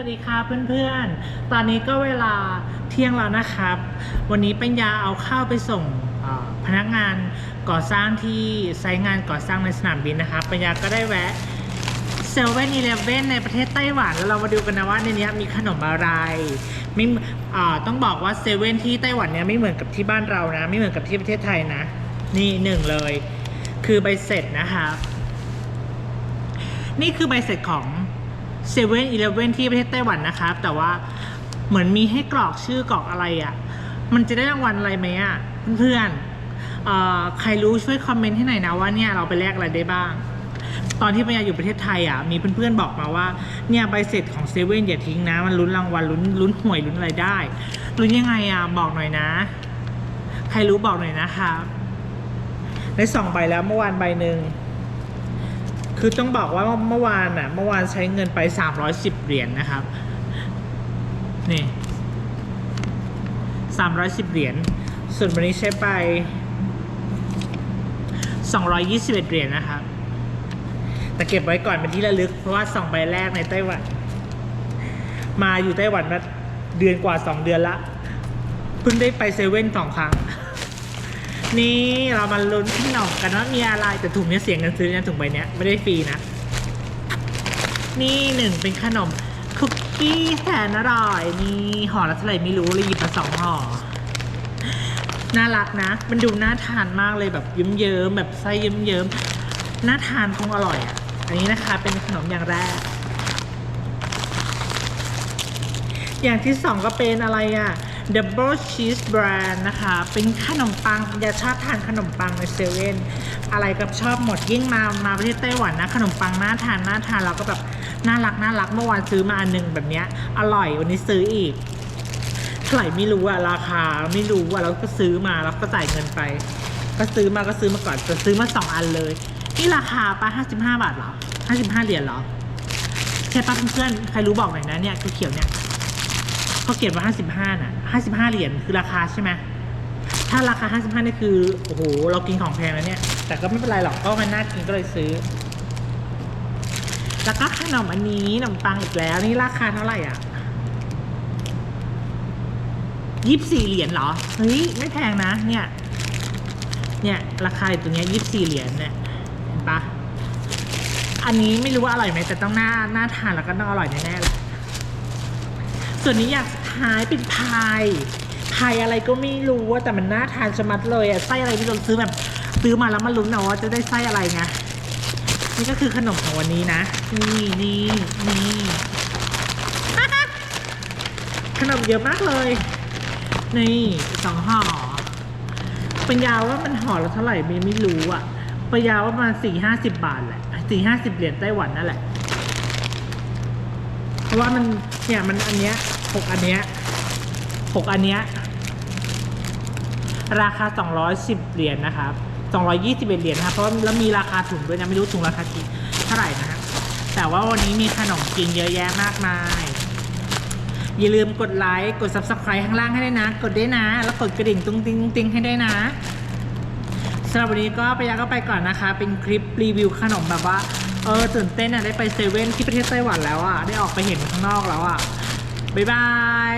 วัสดีค่ะเพื่อนๆ ตอนนี้ก็เวลาเที่ยงแล้วนะครับ วันนี้ปัญญาเอาข้าวไปส่งพนักงานก่อสร้างที่ไซต์งานก่อสร้างในสนามบินนะครับ ปัญญาก็ได้แวะเซเว่นอีเลฟเว่นในประเทศไต้หวันแล้วเรามาดูกันนะว่าในนี้มีขนมอะไรไม่ต้องบอกว่าเซเว่นที่ไต้หวันเนี่ยไม่เหมือนกับที่บ้านเรานะ ไม่เหมือนกับที่ประเทศไทยนะ นี่หนึ่งเลย คือใบเสร็จนะครับนี่คือใบเสร็จของ 7 e เ e ่ e อที่ประเทศไต้หวันนะครับ แต่ว่าเหมือนมีให้กรอกชื่อกรอกอะไรอะ่ะ มันจะได้รางวัลอะไรไหมอะ่ะ เพื่อนๆใครรู้ช่วยคอมเมนต์ให้หน่อยนะว่าเนี่ยเราไปแลกอะไรได้บ้าง ตอนที่ปัญญาอยู่ประเทศไทยอะมีเพื่อนๆบอกมาว่าเนี่ยใบเสร็จของเซเว่นอย่าทิ้งนะ มันลุ้นรางวัลลุ้นลุ้นหวยลุ้นอะไรได้ลุ้นยังไงอะบอกหน่อยนะ ใครรู้บอกหน่อยนะครับได้สองใบแล้วเมื่อวานใบหนึ่ง คือต้องบอกว่าเมื่อวานอะ เมื่อวานใช้เงินไป310เหรียญนะครับ นี่310เหรียญ ส่วนวันนี้ใช้ไป221เหรียญนะครับ แต่เก็บไว้ก่อนเป็นที่ระลึก เพราะว่าสองใบแรกในไต้หวัน มาอยู่ไต้หวันมาเดือนกว่า2เดือนละ เพิ่งได้ไปเซเว่นสองครั้ง นี่เรามาลุ้นขนมกันว่ามีอะไรแต่ถุงเนี้ยเสียเงินซื้อนะถุงใบเนี้ยไม่ได้ฟรีนะ นี่หนึ่งเป็นขนมคุกกี้แสนอร่อยนี่ห่อละเท่าไหร่ไม่รู้เลยหยิบมาสองห่อน่ารักนะ มันดูน่าทานมากเลยแบบเยิ้มๆแบบไส้เยิ้มๆน่าทานคงอร่อยอะ อันนี้นะคะเป็นขนมอย่างแรก อย่างที่สองก็เป็นอะไรอะ Double Cheese Brand นะคะ เป็นขนมปังอย่าชอบทานขนมปังในเซเว่นอะไรก็ชอบหมดยิ่งมามาประเทศไต้หวันนะ ขนมปังน่าทานน่าทานเราก็แบบน่ารักน่ารักเมื่อวานซื้อมาอันหนึ่งแบบเนี้ยอร่อยวันนี้ซื้ออีกเท่าไหร่ไม่รู้อะราคาไม่รู้อะเราก็ซื้อมาแล้วก็จ่ายเงินไป ก็ซื้อมาก็ซื้อมาก่อนจะซื้อมาสองอันเลยนี่ราคาปะห้าสิบห้าบาทเหรอห้าสิบห้าเหรียญเหรอใช่ปะเพื่อนๆใครรู้บอกหน่อยนะเนี่ยเขียวเนี่ย เขาเขียนว่า55น่ะ55 เหรียญคือราคาใช่ไหมถ้าราคา 55นี่คือ โอ้โห เรากินของแพงแล้วเนี่ย แต่ก็ไม่เป็นไรหรอก ก็มันน่ากินก็เลยซื้อ แล้วก็ขนมอันนี้ขนมปังอีกแล้ว นี่ราคาเท่าไหร่อะยี่สิบสี่เหรียญเหรอ เฮ้ย ไม่แพงนะ เนี่ย เนี่ย ราคาตรงเนี้ยี่สิบสี่เหรียญเนี่ย เห็นปะอันนี้ไม่รู้ว่าอร่อยไหมแต่ต้องน่า น่าทานแล้วก็ต้องอร่อยแน่ๆเส่วนนี้อย่างสุดท้ายเป็นพายพายอะไรก็ไม่รู้ว่าแต่มันน่าทานชะมัดเลยอะไส้อะไรที่เราซื้อแบบซื้อมาแล้วมาลุ้นเอาว่าจะได้ไส้อะไรไงนี่ก็คือขนมของวันนี้นะ นี่นี่นี่ขนมเยอะมากเลย นี่สองห่อปัญญาว่ามันห่อละเท่าไหร่ไม่ไม่รู้อะปัญญาว่าประมาณสี่ห้าสิบบาทแหละสี่ห้าสิบเหรียญไต้หวันนั่นแหละ ราะว่ามันเนี่ยมันอันเนี้ยหกอันเนี้ยหกอันเนี้ยราคา 210 เหรียญนะครับ 221 เหรียญนะครับ เพราะแล้วมีราคาถุงด้วยนะไม่รู้ถุงราคากี่เท่าไหร่นะ แต่ว่าวันนี้มีขนมกินเยอะแยะมากมาย อย่าลืมกดไลค์กด subscribe ข้างล่างให้ได้นะ กดได้นะ แล้วกดกระดิ่งตุ้งติ้งตุ้งติ้งให้ได้นะสำหรับวันนี้ก็ไปยาก็ไปก่อนนะคะ เป็นคลิปรีวิวขนมแบบว่า เออตื่นเต้นอะได้ไปเซเว่นที่ประเทศไต้หวันแล้วอะได้ออกไปเห็นข้างนอกแล้วอะบ๊ายบาย